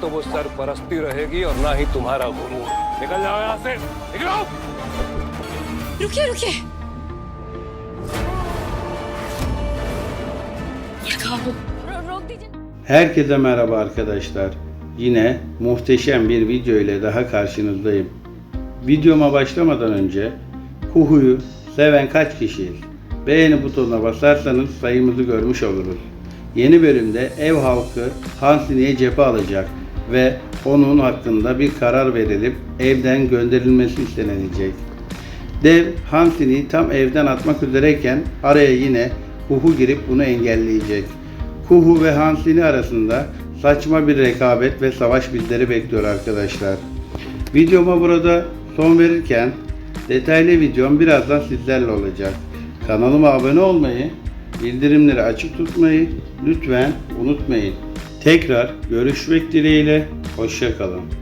तो वो सरपरस्ती रहेगी और ना ही तुम्हारा गुरूर निकल जाओ यहाँ से निकलो रुकिए रुकिए रो, रोक दीजिए Herkese merhaba arkadaşlar. Yine muhteşem bir video ile daha karşınızdayım. Videoma başlamadan önce Kuhu'yu seven kaç kişiyiz? Beğeni butonuna basarsanız sayımızı görmüş oluruz. Yeni bölümde ev halkı Hansini'ye cephe alacak ve onun hakkında bir karar verilip evden gönderilmesi istenecek. Dev Hansini tam evden atmak üzereyken araya yine Kuhu girip bunu engelleyecek. Kuhu ve Hansini arasında saçma bir rekabet ve savaş bizleri bekliyor arkadaşlar. Videoma burada son verirken detaylı videom birazdan sizlerle olacak. Kanalıma abone olmayı, bildirimleri açık tutmayı lütfen unutmayın. Tekrar görüşmek dileğiyle, hoşçakalın.